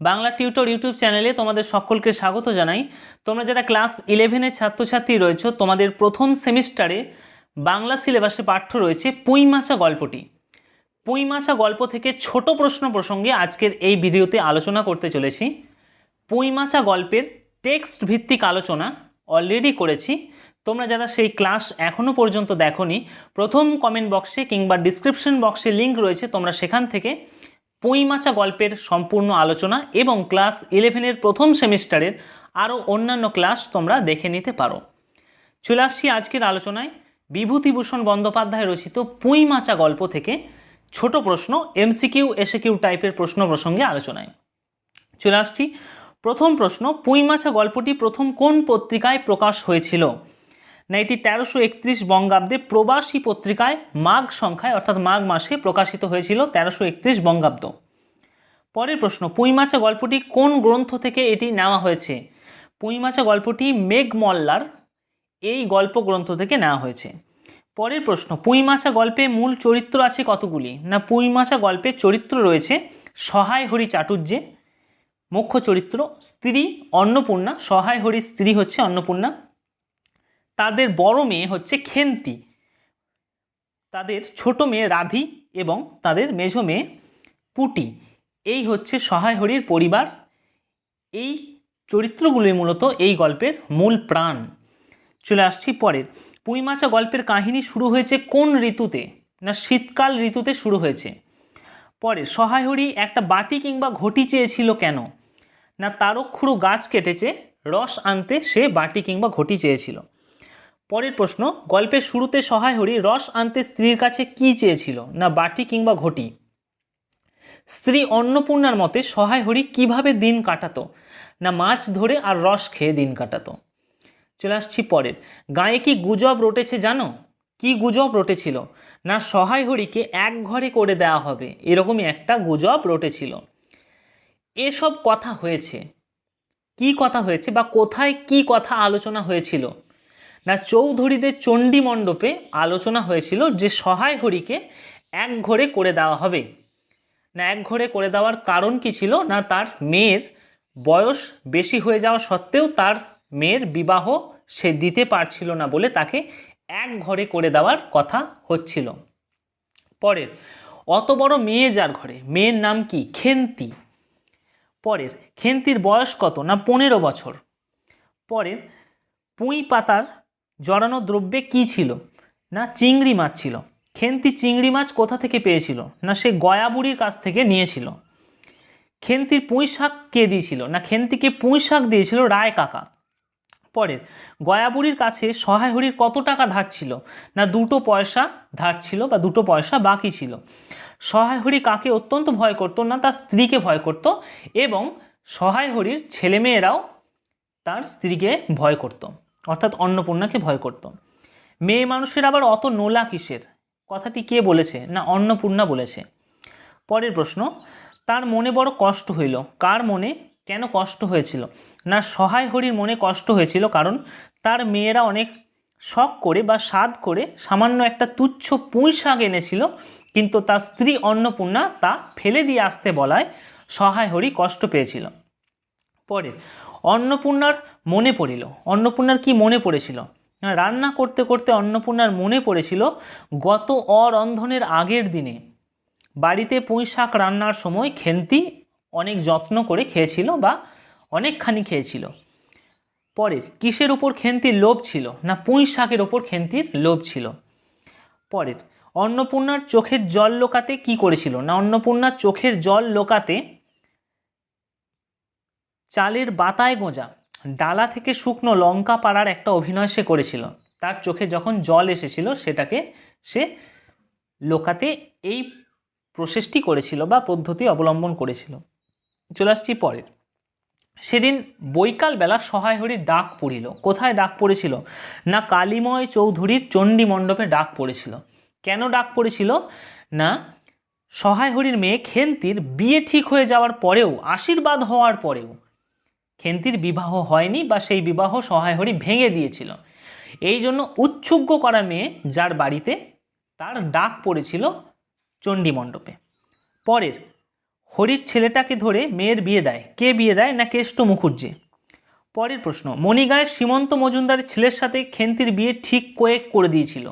Bangla tutor YouTube চ্যানেলে তোমাদের সকলকে স্বাগত জানাই। তোমরা যারা ক্লাস ইলেভেনের ছাত্রছাত্রী রয়েছে, তোমাদের প্রথম সেমিস্টারে বাংলা সিলেবাসে পাঠ্য রয়েছে পুঁইমাচা গল্পটি। পুঁইমাচা গল্প থেকে ছোট প্রশ্ন প্রসঙ্গে আজকের এই ভিডিওতে আলোচনা করতে চলেছি। পুঁইমাচা গল্পের টেক্সট ভিত্তিক আলোচনা অলরেডি করেছি। তোমরা যারা সেই ক্লাস এখনও পর্যন্ত দেখোনি, প্রথম কমেন্ট বক্সে কিংবা ডিসক্রিপশন বক্সে লিঙ্ক রয়েছে, তোমরা সেখান থেকে পুঁইমাচা গল্পের সম্পূর্ণ আলোচনা এবং ক্লাস ইলেভেনের প্রথম সেমিস্টারের আরও অন্যান্য ক্লাস তোমরা দেখে নিতে পারো। চলে আসছি আজকের আলোচনায়। বিভূতিভূষণ বন্দ্যোপাধ্যায় রচিত পুঁইমাচা গল্প থেকে ছোট প্রশ্ন এমসিকিউ এসএকিউ টাইপের প্রশ্ন প্রসঙ্গে আলোচনায়। চলে আসছি। প্রথম প্রশ্ন পুঁইমাচা গল্পটি প্রথম কোন পত্রিকায় প্রকাশ হয়েছিল? না, এটি তেরোশো একত্রিশ বঙ্গাব্দে প্রবাসী পত্রিকায় মাঘ সংখ্যায়, অর্থাৎ মাঘ মাসে প্রকাশিত হয়েছিল তেরোশো একত্রিশ বঙ্গাব্দ। পরের প্রশ্ন পুঁইমাচা গল্পটি কোন গ্রন্থ থেকে এটি নেওয়া হয়েছে? পুঁইমাচা গল্পটি মেঘমল্লার এই গল্প গ্রন্থ থেকে নেওয়া হয়েছে। পরের প্রশ্ন পুঁইমাচা গল্পে মূল চরিত্র আছে কতগুলি? না পুঁইমাচা গল্পে চরিত্র রয়েছে সহায় হরি চাটুর্যে, মুখ্য চরিত্র স্ত্রী অন্নপূর্ণা, সহায় হরির স্ত্রী হচ্ছে অন্নপূর্ণা তাদের বড় মেয়ে হচ্ছে খেন্তি। তাদের ছোট মেয়ে রাধি এবং তাদের মেজ মেয়ে পুটি। এই হচ্ছে সহায় হরির পরিবার। এই চরিত্রগুলি মূলত এই গল্পের মূল প্রাণ। চলে আসছি পরের। পুঁইমাচা গল্পের কাহিনী শুরু হয়েছে কোন ঋতুতে? না শীতকাল ঋতুতে শুরু হয়েছে? পরে সহায় হরি একটা বাটি কিংবা ঘটি চেয়েছিল কেন? না তারক্ষুরু গাছ কেটেছে, রস আনতে সে বাটি কিংবা ঘটি চেয়েছিল? পরের প্রশ্ন গল্পের শুরুতে সহায় হরি রস আনতে স্ত্রীর কাছে কি চেয়েছিল? না বাটি কিংবা ঘটি? স্ত্রী অন্নপূর্ণার মতে সহায় হরি কীভাবে দিন কাটাতো? না মাছ ধরে আর রস খেয়ে দিন কাটাতো? চলে আসছি পরের। গায়ে কি গুজব রটেছে জানো? কি গুজব রটেছিল? না সহায় হরিকে এক ঘরে করে দেওয়া হবে, এরকমই একটা গুজব রটেছিল। এসব কথা হয়েছে। কি কথা হয়েছে বা কোথায় কি কথা আলোচনা হয়েছিল? না, চৌধুরীদের চণ্ডী মণ্ডপে আলোচনা হয়েছিল যে সহায় হরিকে এক ঘরে করে দেওয়া হবে। না, এক ঘরে করে দেওয়ার কারণ কি ছিল? না, তার মেয়ের বয়স বেশি হয়ে যাওয়া সত্ত্বেও তার মেয়ের বিবাহ সে দিতে পারছিল না বলে তাকে এক ঘরে করে দেওয়ার কথা হচ্ছিল। পরের, অত বড় মেয়ে যার ঘরে? মেয়ের নাম কি? খেন্তি। পরের, খেন্তির বয়স কত? না, পনেরো বছর। পরের, পুঁই পাতার জড়ানো দ্রব্যে কি ছিল? না চিংড়ি মাছ ছিল। খেন্তি চিংড়ি মাছ কোথা থেকে পেয়েছিল? না সে গয়াবুড়ির কাছ থেকে নিয়েছিল? খেন্তির পুঁই শাক কে দিয়েছিল? না খেন্তিকে পুঁই শাক দিয়েছিল রায় কাকা। পরের গয়াবুড়ির কাছে সহায় হরির কত টাকা ধার ছিল? না দুটো পয়সা ধার ছিল বা দুটো পয়সা বাকি ছিল? সহায় হরি কাকে অত্যন্ত ভয় করতো? না তার স্ত্রীকে ভয় করত? এবং সহায় হরির ছেলেমেয়েরাও তার স্ত্রীকে ভয় করত। অর্থাৎ অন্নপূর্ণাকে ভয় করত। মেয়ে মানুষের আবার অত নোলা কিসের? কথাটি কে বলেছে না অন্নপূর্ণা বলেছে? পরের প্রশ্ন, তার মনে বড় কষ্ট হইল। কার মনে? কেন কষ্ট হয়েছিল? না সহায় হরির মনে কষ্ট হয়েছিল কারণ তার মেয়েরা অনেক শখ করে বা স্বাদ করে সামান্য একটা তুচ্ছ পুঁই শাক এনেছিল, কিন্তু তার স্ত্রী অন্নপূর্ণা তা ফেলে দিয়ে আসতে বলায় সহায় হরি কষ্ট পেয়েছিল। পরের, অন্নপূর্ণার মনে পড়িল। অন্নপূর্ণার কি মনে পড়েছিল? রান্না করতে করতে অন্নপূর্ণার মনে পড়েছিল গত অরন্ধনের আগের দিনে। বাড়িতে পুঁই শাক রান্নার সময় খেন্তি অনেক যত্ন করে খেয়েছিল বা অনেকখানি খেয়েছিল। পরের, কিসের উপর খেন্তির লোভ ছিল? না পুঁই শাকের ওপর খেন্তির লোভ ছিল? পরের, অন্নপূর্ণার চোখের জল লোকাতে কি করেছিল? না অন্নপূর্ণার চোখের জল লোকাতে চালের বাতায় গোঁজা। ডালা থেকে শুকনো লঙ্কা পাড়ার একটা অভিনয় সে করেছিল। তার চোখে যখন জল এসেছিল, সেটাকে সে লোকাতে এই প্রসেসটি করেছিল বা পদ্ধতি অবলম্বন করেছিল। চলে আসছি পরের। সেদিন বৈকালবেলা সহায় হরির ডাক পড়িল। কোথায় ডাক পড়েছিল? না কালীময় চৌধুরীর চণ্ডী মণ্ডপে ডাক পড়েছিল। কেন ডাক পড়েছিল? না সহায় হরির মেয়ে খেন্তির বিয়ে ঠিক হয়ে যাওয়ার পরেও, আশীর্বাদ হওয়ার পরেও খেন্তির বিবাহ হয়নি বা সেই বিবাহ সহায় হরি ভেঙে দিয়েছিল। এই জন্য উচ্ছুগ্য করা মেয়ে যার বাড়িতে তার ডাক পড়েছিল চণ্ডী মণ্ডপে। পরের, হরির ছেলেটাকে ধরে মেয়ের বিয়ে দেয়। কে বিয়ে দেয় না কেষ্ট মুখুজ্জে? পরের প্রশ্ন, মণিগায়ের সীমন্ত মজুমদারের ছেলের সাথে খেন্তির বিয়ে ঠিক করে করে দিয়েছিল?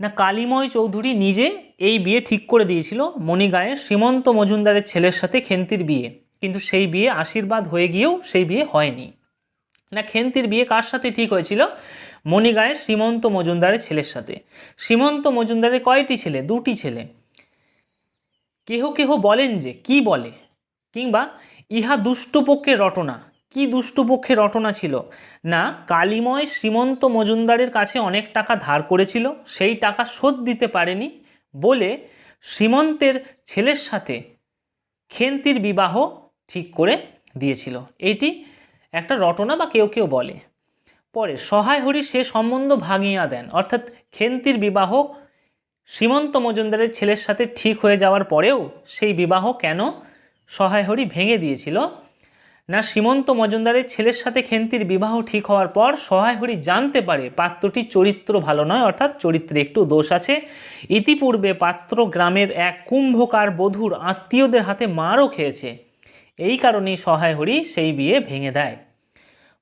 না কালিময় চৌধুরী নিজে এই বিয়ে ঠিক করে দিয়েছিল মণিগায়ের সীমন্ত মজুমদারের ছেলের সাথে খেন্তির বিয়ে? কিন্তু সেই বিয়ে আশীর্বাদ হয়ে গিয়েও সেই বিয়ে হয়নি। না, খেন্তির বিয়ে কার সাথে ঠিক হয়েছিল? মণিগায়ের শ্রীমন্ত মজুমদারের ছেলের সাথে। শ্রীমন্ত মজুমদারের কয়টি ছেলে? দুটি ছেলে। কেহ কেহ বলেন যে, কি বলে? কিংবা, ইহা দুষ্টপক্ষের রটনা। কি দুষ্টপক্ষের রটনা ছিল? না, কালিময় শ্রীমন্ত মজুমদারের কাছে অনেক টাকা ধার করেছিল, সেই টাকা শোধ দিতে পারেনি বলে শ্রীমন্তের ছেলের সাথে খেন্তির বিবাহ ঠিক করে দিয়েছিল। এইটি একটা রটনা বা কেউ কেউ বলে। পরে সহায় হরি সে সম্বন্ধ ভাঙিয়া দেন। অর্থাৎ খেন্তির বিবাহ সীমন্ত মজুমদারের ছেলের সাথে ঠিক হয়ে যাওয়ার পরেও সেই বিবাহ কেন সহায় হরি ভেঙে দিয়েছিল? না সীমন্ত মজুমদারের ছেলের সাথে খেন্তির বিবাহ ঠিক হওয়ার পর সহায় হরি জানতে পারে পাত্রটির চরিত্র ভালো নয়, অর্থাৎ চরিত্রে একটু দোষ আছে। ইতিপূর্বে পাত্র গ্রামের এক কুম্ভকার বধূর আত্মীয়দের হাতে মারও খেয়েছে। এই কারণেই সহায় হরি সেই বিয়ে ভেঙে দেয়।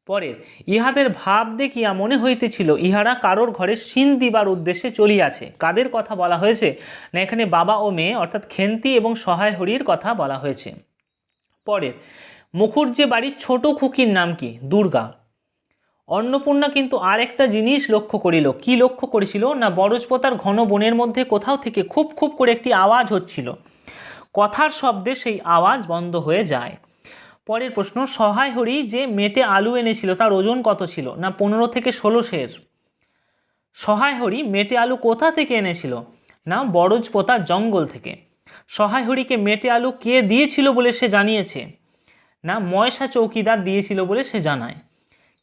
পরের, ইহাদের ভাব দেখিয়া মনে হইতেছিল ইহারা কারোর ঘরে সিন দিবার উদ্দেশ্যে চলিয়াছে। কাদের কথা বলা হয়েছে? না, এখানে বাবা ও মেয়ে, অর্থাৎ খেন্তি এবং সহায় হরির কথা বলা হয়েছে। পরের মুখুজ্জে বাড়ির ছোট খুকির নাম কি? দুর্গা। অন্নপূর্ণা কিন্তু আর একটা জিনিস লক্ষ্য করিল। কি লক্ষ্য করেছিল? না, বরজপতার ঘন বনের মধ্যে কোথাও থেকে খুব খুব করে একটি আওয়াজ হচ্ছিল। কথার শব্দে সেই আওয়াজ বন্ধ হয়ে যায়। পরের প্রশ্ন, সহায় হরি যে মেটে আলু এনেছিল তার ওজন কত ছিল? না, পনেরো থেকে ষোলো সের। সহায় হরি, মেটে আলু কোথা থেকে এনেছিল? না বরজপোতার জঙ্গল থেকে। সহায় হরিকে মেটে আলু কে দিয়েছিল বলে সে জানিয়েছে? না ময়সা চৌকিদার দিয়েছিল বলে সে জানায়।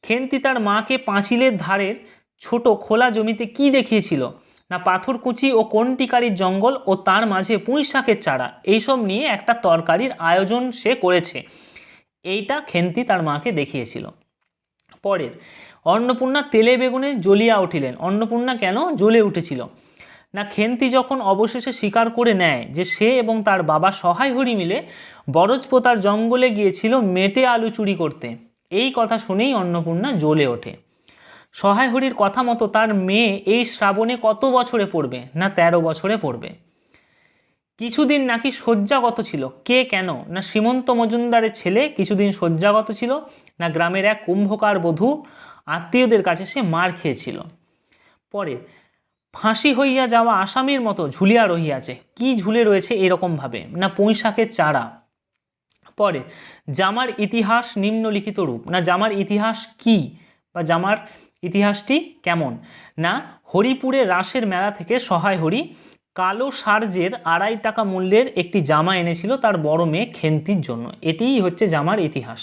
খেন্তি তার মাকে পাঁচিলের ধারের ছোট খোলা জমিতে কি দেখিয়েছিল? না পাথরকুচি ও কন্টিকারির জঙ্গল ও তার মাঝে পুঁই শাকের চারা। এইসব নিয়ে একটা তরকারির আয়োজন সে করেছে। এইটা খেন্তি তার মাকে দেখিয়েছিল। পরের, অন্নপূর্ণা তেলে বেগুনে জ্বলিয়া উঠিলেন। অন্নপূর্ণা কেন জ্বলে উঠেছিল? না খেন্তি যখন অবশেষে স্বীকার করে নেয় যে সে এবং তার বাবা সহায় হরি মিলে বরজপোতার জঙ্গলে গিয়েছিল মেটে আলু চুরি করতে। এই কথা শুনেই অন্নপূর্ণা জ্বলে ওঠে। সহায় হরির কথা মতো তার মেয়ে এই শ্রাবণে কত বছরে পড়বে? না তেরো বছরে পড়বে। কিছুদিন নাকি শয্যাগত ছিল। কে কেন? না সীমন্ত মজুমদারের ছেলে কিছুদিন শয্যাগত ছিল, না গ্রামের এক কুম্ভকার বধূ আত্মীয়দের কাছে সে মার খেয়েছিল। পরে ফাঁসি হইয়া যাওয়া আসামির মতো ঝুলিয়া রহিয়াছে। কি ঝুলে রয়েছে এরকমভাবে না পুঁইশাকের চারা? পরে, জামার ইতিহাস নিম্নলিখিত রূপ। না জামার ইতিহাস কি? বা জামার ইতিহাসটি কেমন? না, হরিপুরে রাসের মেলা থেকে সহায় হরি, কালো সার্জের আড়াই টাকা মূল্যের একটি জামা এনেছিল তার বড় মেয়ে খেন্তির জন্য। এটিই হচ্ছে জামার ইতিহাস।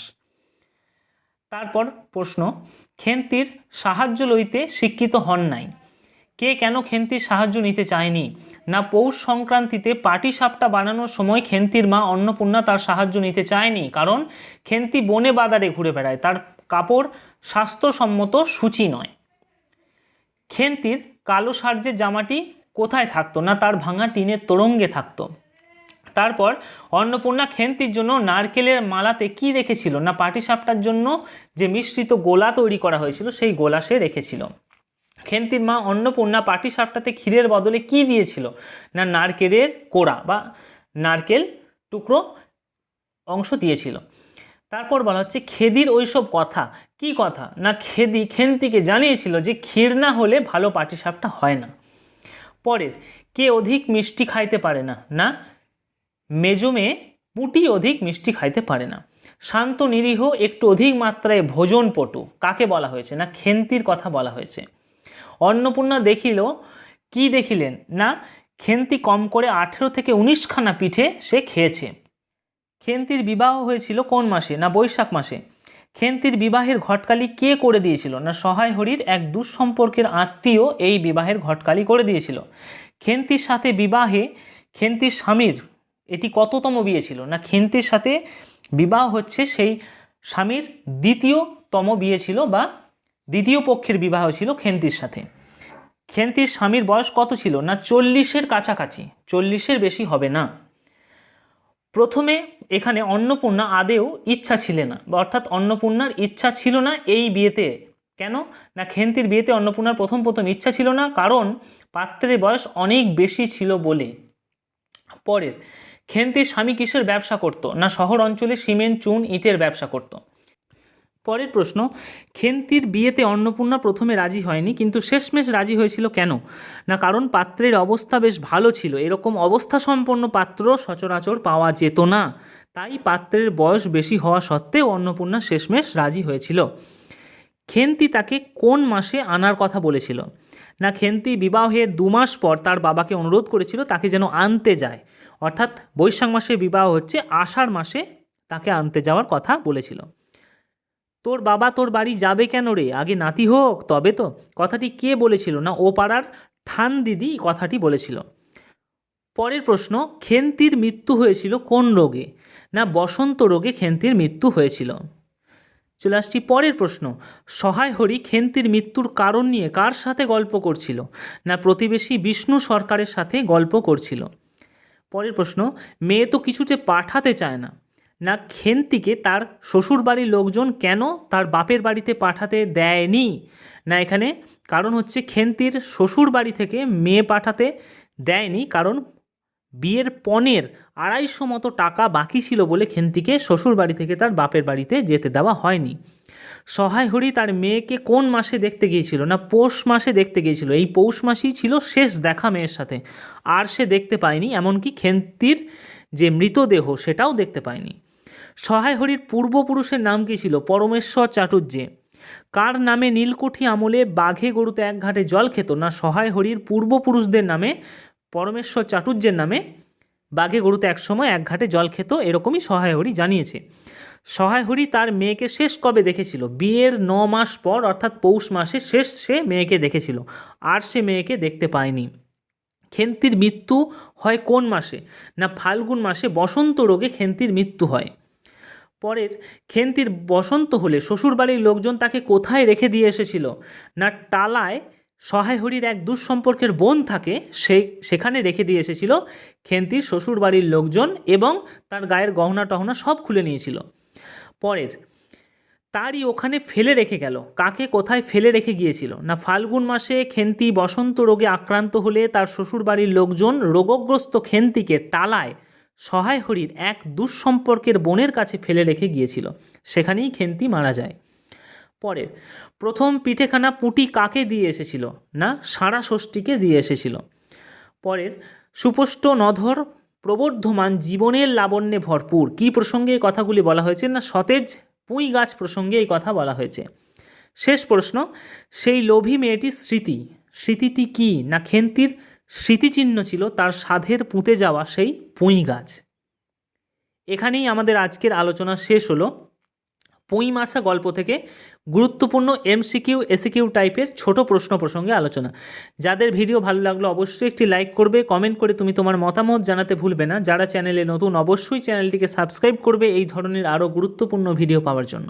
তারপর প্রশ্ন, খেন্তির সাহায্য লইতে শিক্ষিত হন নাই। কে কেন খেন্তির সাহায্য নিতে চায়নি? না, পৌষ সংক্রান্তিতে পাটি সাপটা বানানোর সময় খেন্তির মা অন্নপূর্ণা তার সাহায্য নিতে চায়নি, কারণ খেন্তি বনে বাদারে ঘুরে বেড়ায়। তার কাপড় স্বাস্থ্যসম্মত সূচি নয়। খেন্তির কালো সার্জের জামাটি কোথায় থাকতো না তার ভাঙা টিনের তোরঙ্গে থাকতো? তারপর অন্নপূর্ণা খেন্তির জন্য নারকেলের মালাতে কি রেখেছিল না পাটিসাপটার জন্য যে মিশ্রিত গোলা তৈরি করা হয়েছিল সেই গোলা সে রেখেছিল? খেন্তির মা অন্নপূর্ণা পাটিসাপটাতে ক্ষীরের বদলে কি দিয়েছিল না নারকেলের কোড়া বা নারকেল টুকরো অংশ দিয়েছিল? তারপর বলা হচ্ছে খেদির ওইসব কথা। কি কথা? না খেদি খেন্তিকে জানিয়েছিল যে ক্ষীর না হলে ভালো পাটিসাপটা হয় না। পরের, কে অধিক মিষ্টি খাইতে পারে না? না মেজমে পুটি অধিক মিষ্টি খাইতে পারে না। শান্ত নিরীহ একটু অধিক মাত্রায় ভোজনপটু, কাকে বলা হয়েছে? না, খেন্তির কথা বলা হয়েছে। অন্নপূর্ণা দেখিল, কি দেখিলেন? না, খেন্তি কম করে আঠেরো থেকে উনিশখানা পিঠে সে খেয়েছে। খেন্তির বিবাহ হয়েছিল কোন মাসে? না বৈশাখ মাসে? খেন্তির বিবাহের ঘটকালি কে করে দিয়েছিল? না সহায় হরির এক দুঃসম্পর্কের আত্মীয় এই বিবাহের ঘটকালি করে দিয়েছিল? খেন্তির সাথে বিবাহে খেন্তির স্বামীর এটি কততম বিয়ে ছিল? না খেন্তির সাথে বিবাহ হচ্ছে সেই স্বামীর দ্বিতীয়তম বিয়ে ছিল বা দ্বিতীয় পক্ষের বিবাহ ছিল খেন্তির সাথে। খেন্তির স্বামীর বয়স কত ছিল? না চল্লিশের কাছাকাছি। চল্লিশের বেশি হবে না। প্রথমে এখানে অন্নপূর্ণা আদেও ইচ্ছা ছিলেন না, বা অর্থাৎ অন্নপূর্ণার ইচ্ছা ছিল না এই বিয়েতে। কেন? না, খেন্তির বিয়েতে অন্নপূর্ণার প্রথম প্রথম ইচ্ছা ছিল না, কারণ পাত্রের বয়স অনেক বেশি ছিল বলে। পরের, খেন্তির স্বামী কিসের ব্যবসা করত? না, শহর অঞ্চলে সিমেন্ট, চুন, ইটের ব্যবসা করত। পরের প্রশ্ন, খেন্তির বিয়েতে অন্নপূর্ণা প্রথমে রাজি হয়নি, কিন্তু শেষমেশ রাজি হয়েছিল কেন? না, কারণ পাত্রের অবস্থা বেশ ভালো ছিল, এরকম অবস্থা সম্পন্ন পাত্র সচরাচর পাওয়া যেত না। তাই পাত্রের বয়স বেশি হওয়া সত্ত্বেও অন্নপূর্ণা শেষমেশ রাজি হয়েছিল। খেন্তি তাকে কোন মাসে আনার কথা বলেছিল? না, খেন্তি বিবাহের দু মাস পর তার বাবাকে অনুরোধ করেছিল তাকে যেন আনতে যায়। অর্থাৎ বৈশাখ মাসে বিবাহ হচ্ছে আষাঢ় মাসে তাকে আনতে যাওয়ার কথা বলেছিল। তোর বাবা তোর বাড়ি যাবে কেন রে? আগে নাতি হোক, তবে তো। কথাটি কে বলেছিল না? ও পাড়ার ঠান দিদি কথাটি বলেছিল। পরের প্রশ্ন, খেন্তির মৃত্যু হয়েছিল কোন রোগে? না, বসন্ত রোগে খেন্তির মৃত্যু হয়েছিল। চলে আসছি পরের প্রশ্ন, সহায় হরি খেন্তির মৃত্যুর কারণ নিয়ে কার সাথে গল্প করছিল? না, প্রতিবেশী বিষ্ণু সরকারের সাথে গল্প করছিল? পরের প্রশ্ন, মেয়ে তো কিছুতে পাঠাতে চায় না। না খেন্তিকে তার শ্বশুরবাড়ির লোকজন কেন তার বাপের বাড়িতে পাঠাতে দেয়নি? না এখানে কারণ হচ্ছে খেন্তির শ্বশুর বাড়ি থেকে মেয়ে পাঠাতে দেয়নি, কারণ বিয়ের পণের আড়াইশো মতো টাকা বাকি ছিল বলে খেন্তিকে শ্বশুর বাড়ি থেকে তার বাপের বাড়িতে যেতে দেওয়া হয়নি। সহায় হরি তার মেয়েকে কোন মাসে দেখতে গিয়েছিল? না পৌষ মাসে দেখতে গিয়েছিল? এই পৌষ মাসই ছিল শেষ দেখা মেয়ের সাথে। আর সে দেখতে পায়নি, এমনকি খেন্তির যে মৃতদেহ সেটাও দেখতে পায়নি। সহায় হরির পূর্বপুরুষের নাম কী ছিল? পরমেশ্বর চাটুর্যে কার নামে নীলকুঠি আমলে বাঘে গরুতে এক ঘাটে জল খেত? না সহায় হরির পূর্বপুরুষদের নামে, পরমেশ্বর চাটুর্যের নামে বাঘে গরুতে একসময় এক ঘাটে জল খেত? এরকমই সহায় হরি জানিয়েছে। সহায় হরি তার মেয়েকে শেষ কবে দেখেছিল? বিয়ের ন মাস পর, অর্থাৎ পৌষ মাসে শেষ সে মেয়েকে দেখেছিল। আর সে মেয়েকে দেখতে পায়নি। খেন্তির মৃত্যু হয় কোন মাসে? না ফাল্গুন মাসে বসন্ত রোগে খেন্তির মৃত্যু হয়। পরের খেন্তির বসন্ত হলে শ্বশুরবাড়ির লোকজন তাকে কোথায় রেখে দিয়ে এসেছিল? না টালায় সহায় হরির এক দুঃসম্পর্কের বোন থাকে সেই সেখানে রেখে দিয়ে এসেছিল। খেন্তির শ্বশুরবাড়ির লোকজন এবং তার গায়ের গহনা টহনা সব খুলে নিয়েছিল। পরের, তারই ওখানে ফেলে রেখে গেল। কাকে কোথায় ফেলে রেখে গিয়েছিল? না ফাল্গুন মাসে খেন্তি বসন্ত রোগে আক্রান্ত হলে তার শ্বশুরবাড়ির লোকজন রোগগ্রস্ত খেন্তিকে টালায় সহায় হরির এক দুঃসম্পর্কের বোনের কাছে ফেলে রেখে গিয়েছিল। সেখানেই খেন্তি মারা যায়। পরের, প্রথম পিঠেখানা পুটি কাকে দিয়ে এসেছিল না সারা ষষ্ঠীকে দিয়ে এসেছিল। পরের, সুপষ্ট নধর প্রবর্ধমান জীবনের লাবণ্যে ভরপুর। কী প্রসঙ্গে এই কথাগুলি বলা হয়েছে না সতেজ পুঁই গাছ প্রসঙ্গে এই কথা বলা হয়েছে। শেষ প্রশ্ন, সেই লোভী মেয়েটির স্মৃতি, স্মৃতিটি কি না খেন্তির স্মৃতিচিহ্ন ছিল তার সাধের পুঁতে যাওয়া সেই পুঁই গাছ। এখানেই আমাদের আজকের আলোচনা শেষ হলো। পুঁই মাছা গল্প থেকে গুরুত্বপূর্ণ এমসিকিউ এসিকিউ টাইপের ছোট প্রশ্ন প্রসঙ্গে আলোচনা। যাদের ভিডিও ভালো লাগল অবশ্যই একটি লাইক করবে কমেন্ট করে তুমি তোমার মতামত জানাতে ভুলবে না। যারা চ্যানেলে নতুন অবশ্যই চ্যানেলটিকে সাবস্ক্রাইব করবে এই ধরনের আরও গুরুত্বপূর্ণ ভিডিও পাওয়ার জন্য।